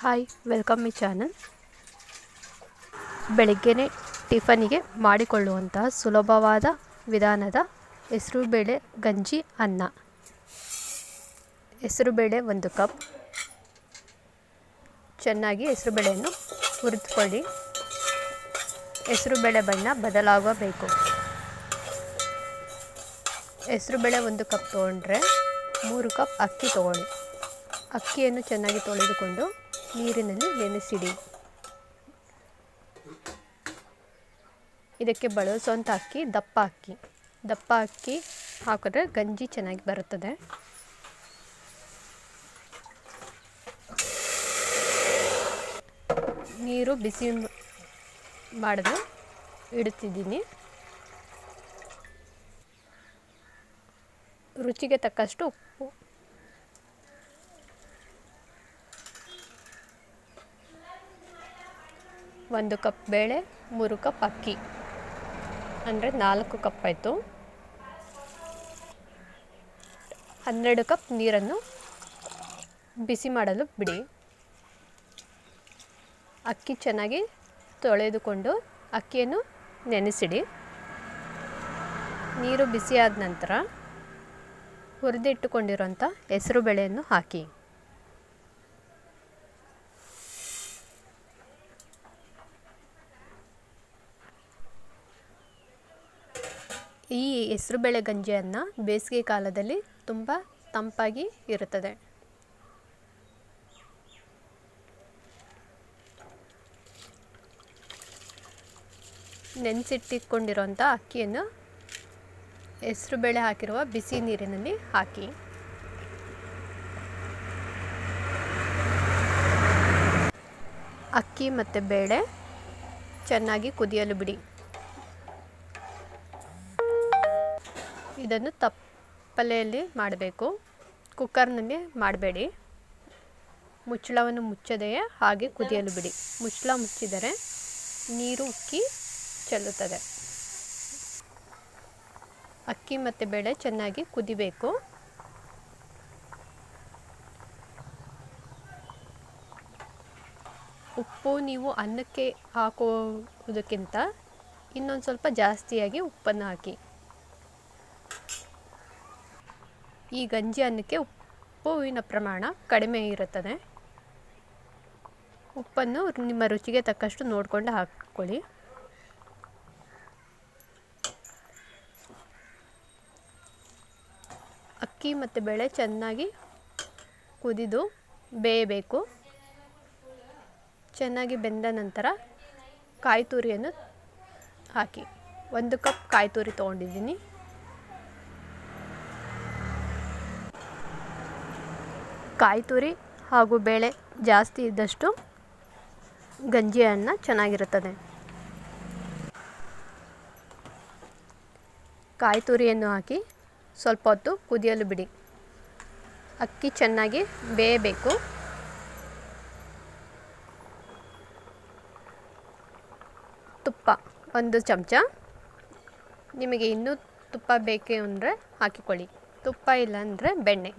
Hi welcome ಮಿ channel ಬೆಳಗ್ಗೆನೇ ಟಿಫನಿಗೆ ಮಾಡಿಕೊಳ್ಳುವಂತಹ ಸುಲಭವಾದ ವಿಧಾನದ ಹೆಸರುಬೇಳೆ ಗಂಜಿ ಅನ್ನ. ಹೆಸರುಬೇಳೆ ಒಂದು ಕಪ್. ಚೆನ್ನಾಗಿ ಹೆಸರುಬೇಳೆಯನ್ನು ಹುರಿದುಕೊಳ್ಳಿ. ಹೆಸರುಬೇಳೆ ಬಣ್ಣ ಬದಲಾಗಬೇಕು. ಹೆಸರುಬೇಳೆ ಒಂದು ಕಪ್ ತೊಗೊಂಡ್ರೆ ಮೂರು ಕಪ್ ಅಕ್ಕಿ ತೊಗೊಳ್ಳಿ. ಅಕ್ಕಿಯನ್ನು ಚೆನ್ನಾಗಿ ತೊಳೆದುಕೊಂಡು ನೀರಿನಲ್ಲಿ ನೆನೆಸಿಡಿ. ಇದಕ್ಕೆ ಬಳಸುವಂಥ ಅಕ್ಕಿ, ದಪ್ಪ ಅಕ್ಕಿ. ದಪ್ಪ ಅಕ್ಕಿ ಹಾಕಿದ್ರೆ ಗಂಜಿ ಚೆನ್ನಾಗಿ ಬರುತ್ತದೆ. ನೀರು ಬಿಸಿ ಮಾಡಿದ್ರೆ ಇಡುತ್ತಿದ್ದೀನಿ. ರುಚಿಗೆ ತಕ್ಕಷ್ಟು ಉಪ್ಪು ಒಂದು ಕಪ್ ಬೇಳೆ, ಮೂರು ಕಪ್ ಅಕ್ಕಿ. ಅಂದರೆ ನಾಲ್ಕು ಕಪ್ ಆಯಿತು. ಹನ್ನೆರಡು ಕಪ್ ನೀರನ್ನು ಬಿಸಿ ಮಾಡಲು ಬಿಡಿ. ಅಕ್ಕಿ ಚೆನ್ನಾಗಿ ತೊಳೆದುಕೊಂಡು ಅಕ್ಕಿಯನ್ನು ನೆನೆಸಿಡಿ. ನೀರು ಬಿಸಿಯಾದ ನಂತರ ಹುರಿದಿಟ್ಟುಕೊಂಡಿರುವಂಥ ಹೆಸರು ಬೇಳೆಯನ್ನು ಹಾಕಿ. ಈ ಹೆಸರುಬೇಳೆ ಗಂಜಿಯನ್ನು ಬೇಸಿಗೆ ಕಾಲದಲ್ಲಿ ತುಂಬ ತಂಪಾಗಿ ಇರುತ್ತದೆ. ನೆನೆಸಿಟ್ಟಿಕೊಂಡಿರುವಂಥ ಅಕ್ಕಿಯನ್ನು ಹೆಸರುಬೇಳೆ ಹಾಕಿರುವ ಬಿಸಿ ನೀರಿನಲ್ಲಿ ಹಾಕಿ. ಅಕ್ಕಿ ಮತ್ತು ಬೇಳೆ ಚೆನ್ನಾಗಿ ಕುದಿಯಲು ಬಿಡಿ. ಇದನ್ನು ತಪ್ಪಲೆಯಲ್ಲಿ ಮಾಡಬೇಕು. ಕುಕ್ಕರ್ನಲ್ಲಿ ಮಾಡಬೇಡಿ. ಮುಚ್ಚಳವನ್ನು ಮುಚ್ಚದೆಯೇ ಹಾಗೆ ಕುದಿಯಲು ಬಿಡಿ. ಮುಚ್ಚಳ ಮುಚ್ಚಿದರೆ ನೀರು ಉಕ್ಕಿ ಚೆಲ್ಲುತ್ತದೆ. ಅಕ್ಕಿ ಮತ್ತು ಬೇಳೆ ಚೆನ್ನಾಗಿ ಕುದಿಬೇಕು. ಉಪ್ಪು ನೀವು ಅನ್ನಕ್ಕೆ ಹಾಕೋದಕ್ಕಿಂತ ಇನ್ನೊಂದು ಸ್ವಲ್ಪ ಜಾಸ್ತಿಯಾಗಿ ಉಪ್ಪನ್ನು ಹಾಕಿ. ಈ ಗಂಜಿ ಅನ್ನಕ್ಕೆ ಉಪ್ಪುವಿನ ಪ್ರಮಾಣ ಕಡಿಮೆ ಇರುತ್ತದೆ. ಉಪ್ಪನ್ನು ನಿಮ್ಮ ರುಚಿಗೆ ತಕ್ಕಷ್ಟು ನೋಡಿಕೊಂಡು ಹಾಕ್ಕೊಳ್ಳಿ ಅಕ್ಕಿ ಮತ್ತು ಬೇಳೆ ಚೆನ್ನಾಗಿ ಕುದಿದು ಬೇಯಬೇಕು. ಚೆನ್ನಾಗಿ ಬೆಂದ ನಂತರ ಕಾಯಿ ತುರಿಯನ್ನು ಹಾಕಿ. ಒಂದು ಕಪ್ ಕಾಯಿ ತುರಿ ತೊಗೊಂಡಿದ್ದೀನಿ. ಕಾಯಿ ತುರಿ ಹಾಗೂ ಬೇಳೆ ಜಾಸ್ತಿ ಇದ್ದಷ್ಟು ಗಂಜಿ ಅನ್ನ ಚೆನ್ನಾಗಿರುತ್ತದೆ. ಕಾಯಿ ತುರಿಯನ್ನು ಹಾಕಿ ಸ್ವಲ್ಪ ಹೊತ್ತು ಕುದಿಯಲು ಬಿಡಿ. ಅಕ್ಕಿ ಚೆನ್ನಾಗಿ ಬೇಯಬೇಕು. ತುಪ್ಪ ಒಂದು ಚಮಚ. ನಿಮಗೆ ಇನ್ನೂ ತುಪ್ಪ ಬೇಕು ಅಂದರೆ ಹಾಕಿಕೊಳ್ಳಿ. ತುಪ್ಪ ಇಲ್ಲ ಅಂದರೆ ಬೆಣ್ಣೆ.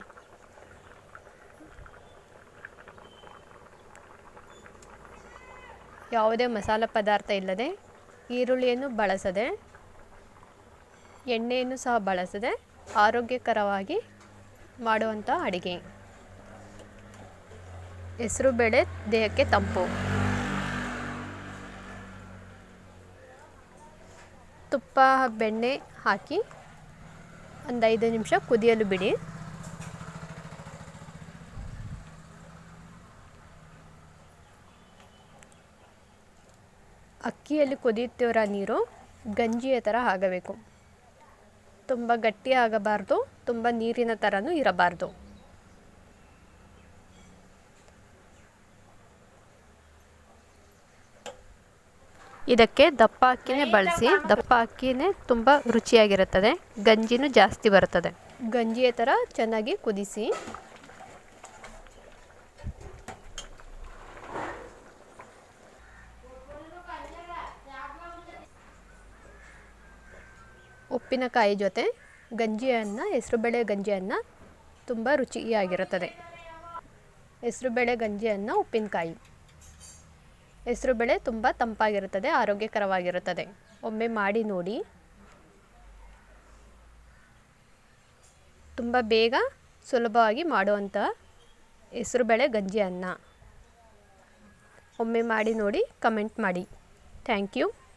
ಯಾವುದೇ ಮಸಾಲ ಪದಾರ್ಥ ಇಲ್ಲದೆ ಈರುಳ್ಳಿಯನ್ನು ಬಳಸದೆ, ಎಣ್ಣೆಯನ್ನು ಸಹ ಬಳಸದೆ ಆರೋಗ್ಯಕರವಾಗಿ ಮಾಡುವಂಥ ಅಡಿಗೆ. ಹೆಸರುಬೇಳೆ ದೇಹಕ್ಕೆ ತಂಪು. ತುಪ್ಪ, ಬೆಣ್ಣೆ ಹಾಕಿ ಒಂದು ಐದು ನಿಮಿಷ ಕುದಿಯಲು ಬಿಡಿ. ಅಕ್ಕಿಯಲ್ಲಿ ಕುದಿಯುತ್ತಿರೋ ನೀರು ಗಂಜಿಯ ಥರ ಆಗಬೇಕು. ತುಂಬ ಗಟ್ಟಿ ಆಗಬಾರ್ದು, ತುಂಬ ನೀರಿನ ಥರನೂ ಇರಬಾರ್ದು. ಇದಕ್ಕೆ ದಪ್ಪ ಅಕ್ಕಿನೇ ಬಳಸಿ, ದಪ್ಪ ಅಕ್ಕಿನೇ ತುಂಬ ರುಚಿಯಾಗಿರುತ್ತದೆ, ಗಂಜಿನೂ ಜಾಸ್ತಿ ಬರುತ್ತದೆ. ಗಂಜಿಯ ಥರ ಚೆನ್ನಾಗಿ ಕುದಿಸಿ. ಉಪ್ಪಿನಕಾಯಿ ಜೊತೆ ಗಂಜಿಯನ್ನು, ಹೆಸರುಬೇಳೆ ಗಂಜಿಯನ್ನು ತುಂಬ ರುಚಿಯಾಗಿರುತ್ತದೆ. ಹೆಸರುಬೇಳೆ ಗಂಜಿ ಅನ್ನ ಉಪ್ಪಿನಕಾಯಿ. ಹೆಸರುಬೇಳೆ ತುಂಬ ತಂಪಾಗಿರುತ್ತದೆ, ಆರೋಗ್ಯಕರವಾಗಿರುತ್ತದೆ. ಒಮ್ಮೆ ಮಾಡಿ ನೋಡಿ. ತುಂಬ ಬೇಗ ಸುಲಭವಾಗಿ ಮಾಡುವಂಥ ಹೆಸರುಬೇಳೆ ಗಂಜಿ ಅನ್ನ ಒಮ್ಮೆ ಮಾಡಿ ನೋಡಿ, ಕಮೆಂಟ್ ಮಾಡಿ. Thank you.